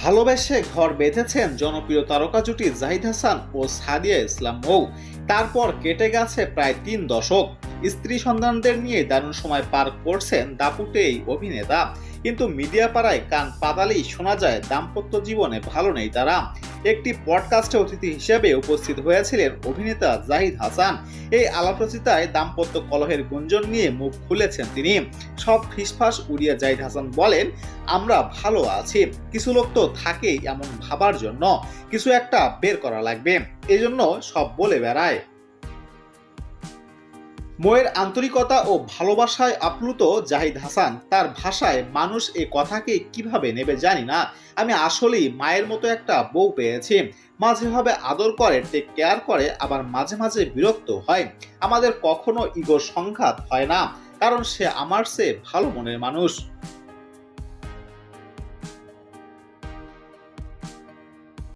ভালোবেসে ঘর বেঁধেছেন জনপ্রিয় তারকা জুটি জাহিদ হাসান ও সাদিয়া ইসলাম মৌ তারপর কেটে গেছে প্রায় তিন দশক। স্ত্রী সন্তানদের নিয়ে দারুণ সময় পার করছেন দাপুটে এই অভিনেতা। কিন্তু মিডিয়া পাড়ায় কান পাতালেই শোনা যায় দাম্পত্য জীবনে ভালো নেই তারা। একটি পডকাস্টে অতিথি হিসেবে উপস্থিত হয়েছিলেন অভিনেতা জাহিদ হাসান। এই আলাপচিতায় দাম্পত্য কলহের গুঞ্জন নিয়ে মুখ খুলেছেন তিনি। সব ফিসফাস উড়িয়ে জাহিদ হাসান বলেন, আমরা ভালো আছি। কিছু লোক তো থাকেই এমন ভাবার জন্য। কিছু একটা বের করা লাগবে। এজন্য সব বলে বেড়ায়। মোয়ের আন্তরিকতা ও ভালোবাসায় আপ্লুত জাহিদ হাসান। তার ভাষায় মানুষ এ কথাকে কীভাবে নেবে জানি না। আমি আসলেই মায়ের মতো একটা বউ পেয়েছি। মাঝেভাবে আদর করে টেক কেয়ার করে, আবার মাঝে মাঝে বিরক্ত হয়। আমাদের কখনো ইগো সংঘাত হয় না, কারণ সে আমার সে ভালো মনের মানুষ।